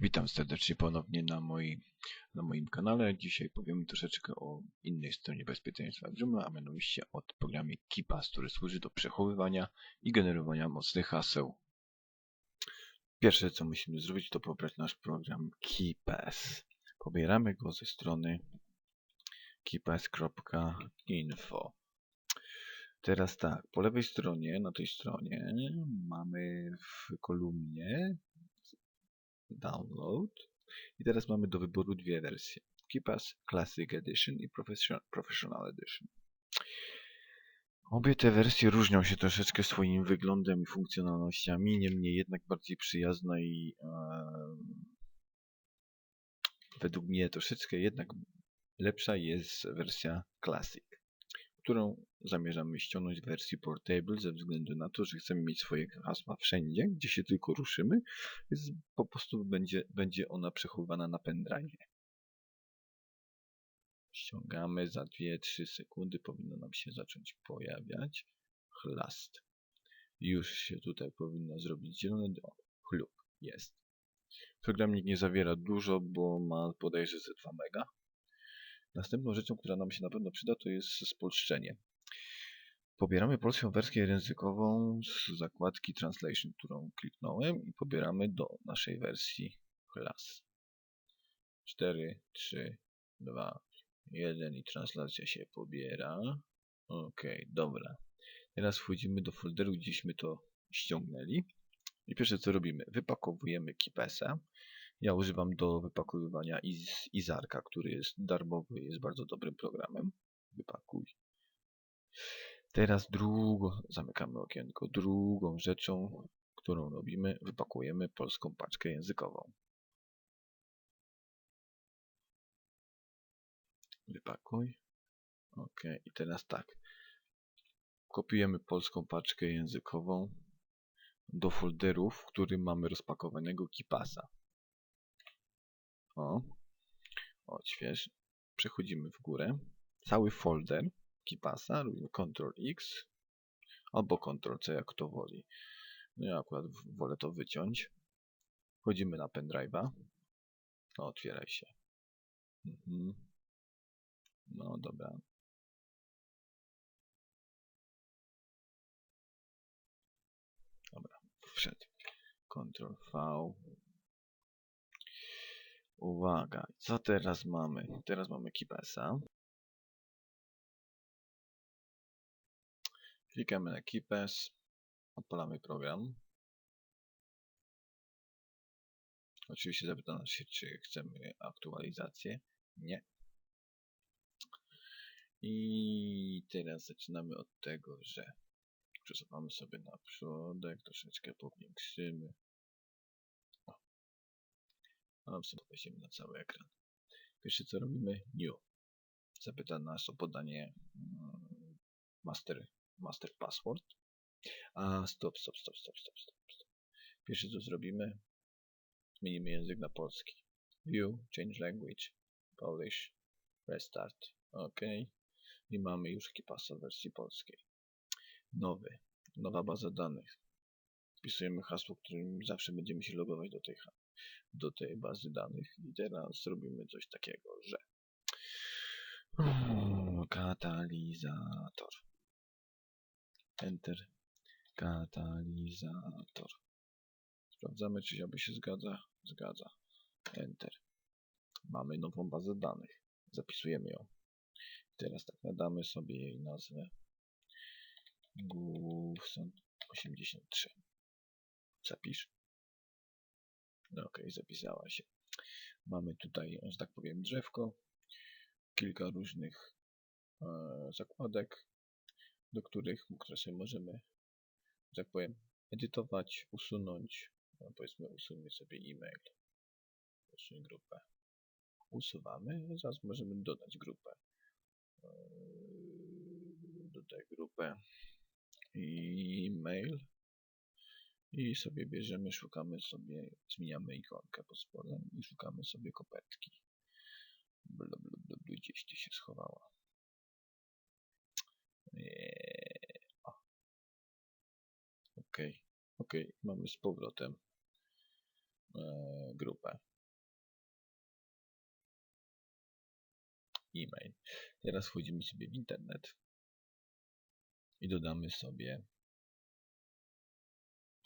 Witam serdecznie ponownie na, na moim kanale. Dzisiaj powiem troszeczkę o innej stronie bezpieczeństwa Joomla, a mianowicie o programie KeePass, który służy do przechowywania i generowania mocnych haseł. Pierwsze co musimy zrobić to pobrać nasz program KeePass. Pobieramy go ze strony keepass.info. Teraz tak, po lewej stronie, na tej stronie mamy w kolumnie download. I teraz mamy do wyboru dwie wersje. KeePass Classic Edition i Professional Edition. Obie te wersje różnią się troszeczkę swoim wyglądem i funkcjonalnościami, niemniej jednak bardziej przyjazna i e, według mnie troszeczkę jednak lepsza jest wersja Classic którą zamierzamy ściągnąć w wersji Portable ze względu na to, że chcemy mieć swoje hasła wszędzie, gdzie się tylko ruszymy, więc po prostu będzie, będzie ona przechowywana na pendrive. Ściągamy za 2-3 sekundy, powinno nam się zacząć pojawiać. Chlast. Już się tutaj powinno zrobić zielony. O, chlub. Jest. Programik nie zawiera dużo, bo ma bodajże ze 2 mega. Następną rzeczą, która nam się na pewno przyda, to jest spolszczenie. Pobieramy polską wersję językową z zakładki Translation, którą kliknąłem i pobieramy do naszej wersji class. 4, 3, 2, 1 i translacja się pobiera. Ok, dobra. Teraz wchodzimy do folderu, gdzieśmy to ściągnęli. I pierwsze co robimy, wypakowujemy Kipesa ja używam do wypakowywania Iz Izarka, który jest darmowy, jest bardzo dobrym programem. Wypakuj. Teraz drugą, zamykamy okienko, drugą rzeczą, którą robimy, wypakujemy polską paczkę językową. Wypakuj. Ok, i teraz tak. Kopiujemy polską paczkę językową do folderu, w którym mamy rozpakowanego kipasa. O, odśwież. Przechodzimy w górę. Cały folder Kipasa, robimy Ctrl X albo Ctrl C, jak kto woli. No ja akurat wolę to wyciąć. Wchodzimy na pendrive'a. No, otwieraj się. Mhm. No dobra. Dobra, wszedł. Ctrl V. Uwaga, co teraz mamy? Teraz mamy Kipesa. Klikamy na Kipes, odpalamy program. Oczywiście zapyta nas się, czy chcemy aktualizację. Nie. I teraz zaczynamy od tego, że przesuwamy sobie na przodek, troszeczkę powiększymy. A na cały ekran. Pierwsze co robimy, new. Zapyta nas o podanie mm, master, master password. A stop, stop, stop, stop, stop, stop. Pierwsze co zrobimy, zmienimy język na polski. View, change language, Polish, restart. OK. I mamy już KeePassa w wersji polskiej. Nowy, nowa baza danych. Wpisujemy hasło, którym zawsze będziemy się logować do tej do tej bazy danych. I teraz zrobimy coś takiego, że katalizator. Enter. Katalizator. Sprawdzamy, czy aby się zgadza. Zgadza. Enter. Mamy nową bazę danych. Zapisujemy ją. Teraz tak nadamy sobie jej nazwę. Gufson 83. Zapisz. No ok, zapisała się. Mamy tutaj, że tak powiem, drzewko, kilka różnych e, zakładek, do których, które sobie możemy, że tak powiem, edytować, usunąć. No, powiedzmy, usuńmy sobie e-mail. Usuń grupę. Usuwamy, zaraz możemy dodać grupę. E, dodaj grupę e-mail i sobie bierzemy, szukamy sobie, zmieniamy ikonkę pod spodem i szukamy sobie kopertki. Blu, blu, blu, blu, gdzieś tu się schowała. Eee, ok, ok, mamy z powrotem. e, grupę. E-mail. Teraz wchodzimy sobie w internet i dodamy sobie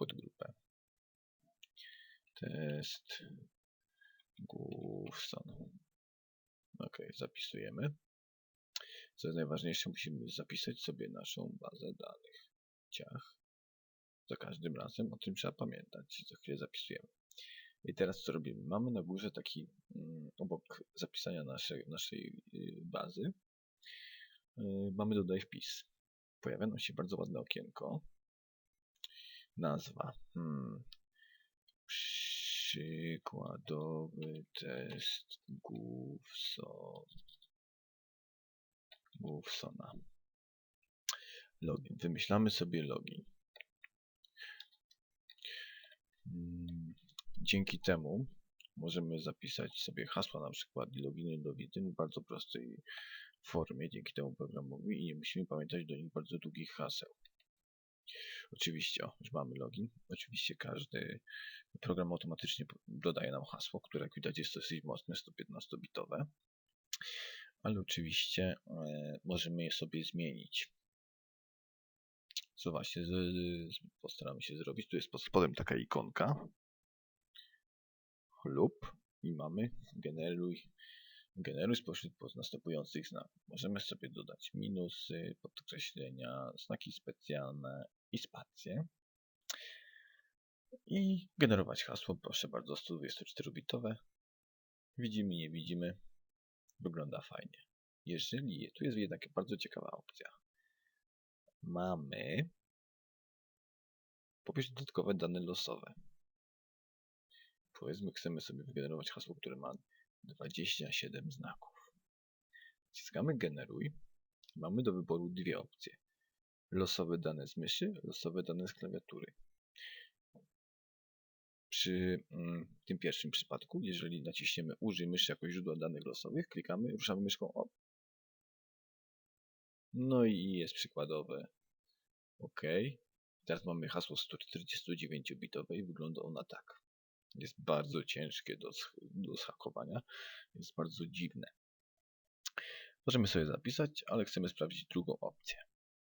podgrupę. Test Główson. Ok, zapisujemy. Co jest najważniejsze, musimy zapisać sobie naszą bazę danych. Ciach. Za każdym razem o tym trzeba pamiętać. Za chwilę zapisujemy. I teraz co robimy? Mamy na górze taki mm, obok zapisania naszej, naszej y, bazy y, mamy dodaj wpis. Pojawia nam się bardzo ładne okienko. Nazwa. Hmm. Przykładowy test Główson. Główsona. Login. Wymyślamy sobie login. Mm, Dzięki temu możemy zapisać sobie hasła na przykład i loginy do w bardzo prostej formie dzięki temu programowi i nie musimy pamiętać do nich bardzo długich haseł. Oczywiście, o, już mamy login. Oczywiście każdy program automatycznie dodaje nam hasło, które jak widać jest dosyć mocne, 115-bitowe. Ale oczywiście e, możemy je sobie zmienić. Co właśnie z, się zrobić. Tu jest pod spodem taka ikonka. Lub i mamy generuj Generuj spośród następujących znaków. Możemy sobie dodać minusy, podkreślenia, znaki specjalne i spacje. I generować hasło, proszę bardzo, 124-bitowe. Widzimy, nie widzimy. Wygląda fajnie. Jeżeli, tu jest jednak bardzo ciekawa opcja. Mamy popisz dodatkowe dane losowe. Powiedzmy, chcemy sobie wygenerować hasło, które ma 27 znaków. Wciskamy generuj. Mamy do wyboru dwie opcje. Losowe dane z myszy, losowe dane z klawiatury. Przy mm, tym pierwszym przypadku, jeżeli naciśniemy użyj myszy jako źródła danych losowych, klikamy, ruszamy myszką o. No i jest przykładowe OK. Teraz mamy hasło 149-bitowe i wygląda ona tak jest bardzo ciężkie do, do zhakowania, jest bardzo dziwne. Możemy sobie zapisać, ale chcemy sprawdzić drugą opcję.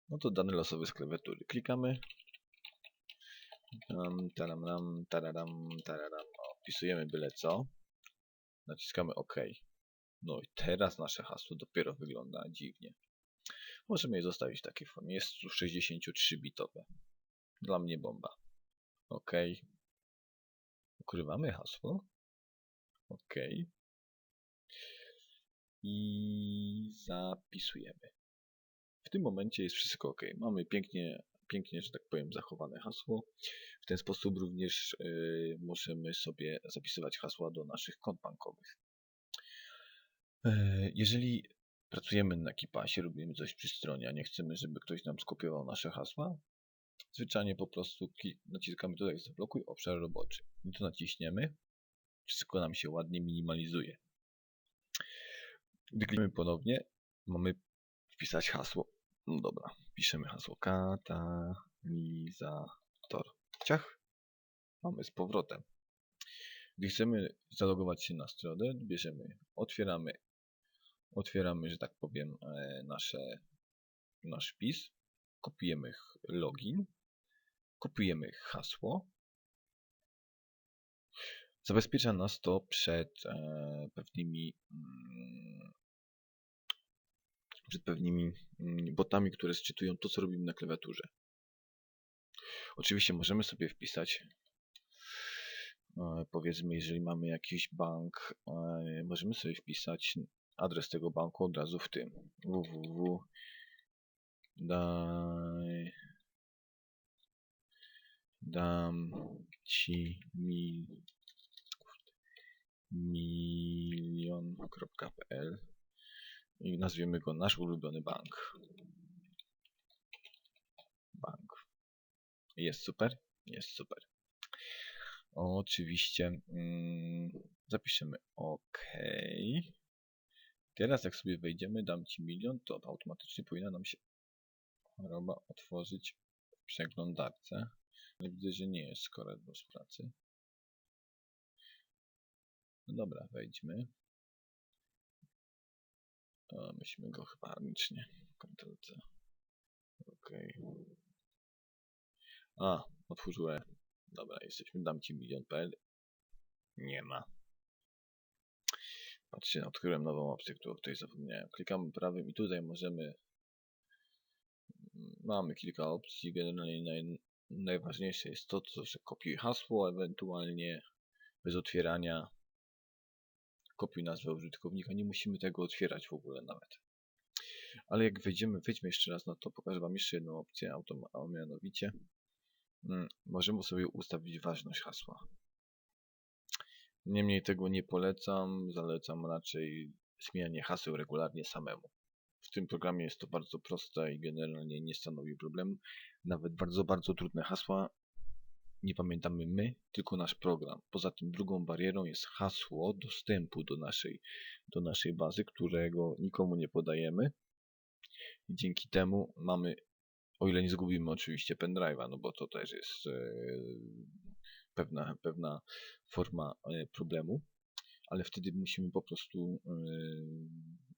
No to dane losowe z klawiatury. Klikamy. Um, tararam, tararam, tararam. O, wpisujemy byle co. Naciskamy OK. No i teraz nasze hasło dopiero wygląda dziwnie. Możemy je zostawić w takiej formie. Jest tu 63-bitowe. Dla mnie bomba. OK. Ukrywamy hasło. OK. I zapisujemy. W tym momencie jest wszystko ok. Mamy pięknie, pięknie, że tak powiem, zachowane hasło. W ten sposób również y, możemy sobie zapisywać hasła do naszych kont bankowych. Y, jeżeli pracujemy na Kipasie, robimy coś przy stronie, a nie chcemy, żeby ktoś nam skopiował nasze hasła, Zwyczajnie po prostu naciskamy tutaj zablokuj obszar roboczy. I tu naciśniemy. Wszystko nam się ładnie minimalizuje. Gdy klikniemy ponownie, mamy wpisać hasło. No dobra, piszemy hasło katalizator. Ciach. Mamy z powrotem. Gdy chcemy zalogować się na stronę, bierzemy, otwieramy, otwieramy, że tak powiem, e, nasze, nasz wpis, kopiujemy login, kopiujemy hasło. Zabezpiecza nas to przed e, pewnymi mm, przed pewnymi mm, botami, które sczytują to, co robimy na klawiaturze. Oczywiście możemy sobie wpisać e, powiedzmy, jeżeli mamy jakiś bank, e, możemy sobie wpisać adres tego banku od razu w tym www daj dam ci mi milion.pl i nazwiemy go nasz ulubiony bank. Bank. Jest super? Jest super. Oczywiście mm, zapiszemy OK. Teraz jak sobie wejdziemy, dam Ci milion, to automatycznie powinna nam się choroba otworzyć w przeglądarce. Ale widzę, że nie jest do pracy. No dobra, wejdźmy. A, musimy go chyba ramicznie. Ctrl C. Okej. A, otworzyłem. Dobra, jesteśmy. Dam ci milion.pl. Nie ma. Patrzcie, odkryłem nową opcję, którą tutaj zapomniałem. Klikamy prawym i tutaj możemy. Mamy kilka opcji. Generalnie naj, najważniejsze jest to, co, że kopiuj hasło, ewentualnie bez otwierania. Kopiuj nazwę użytkownika. Nie musimy tego otwierać w ogóle nawet. Ale jak wejdziemy, wejdźmy jeszcze raz na to, pokażę Wam jeszcze jedną opcję, a mianowicie mm, możemy sobie ustawić ważność hasła. Niemniej tego nie polecam, zalecam raczej zmienianie haseł regularnie samemu. W tym programie jest to bardzo proste i generalnie nie stanowi problemu. Nawet bardzo, bardzo trudne hasła nie pamiętamy my, tylko nasz program. Poza tym drugą barierą jest hasło dostępu do naszej, do naszej bazy, którego nikomu nie podajemy. I dzięki temu mamy, o ile nie zgubimy oczywiście pendrive'a, no bo to też jest e, pewna, pewna forma e, problemu, ale wtedy musimy po prostu e,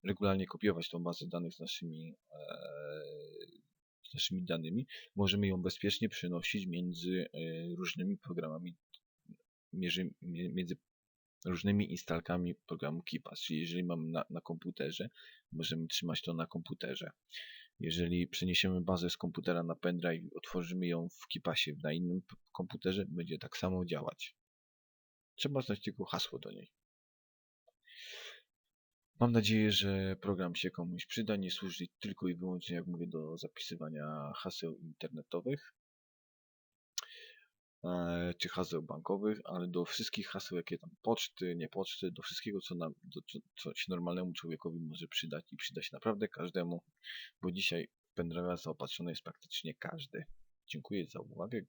regularnie kopiować tą bazę danych z naszymi, e, z naszymi danymi. Możemy ją bezpiecznie przenosić między e, różnymi programami, między różnymi instalkami programu KeePass. Czyli jeżeli mamy na, na komputerze, możemy trzymać to na komputerze. Jeżeli przeniesiemy bazę z komputera na pendrive i otworzymy ją w KeePassie na innym komputerze, będzie tak samo działać. Trzeba znać tylko hasło do niej. Mam nadzieję, że program się komuś przyda. Nie służy tylko i wyłącznie, jak mówię, do zapisywania haseł internetowych e, czy haseł bankowych, ale do wszystkich haseł, jakie tam poczty, nie poczty, do wszystkiego, co, nam, do, co, co się normalnemu człowiekowi może przydać i przyda się naprawdę każdemu, bo dzisiaj w pendrive'a zaopatrzony jest praktycznie każdy. Dziękuję za uwagę.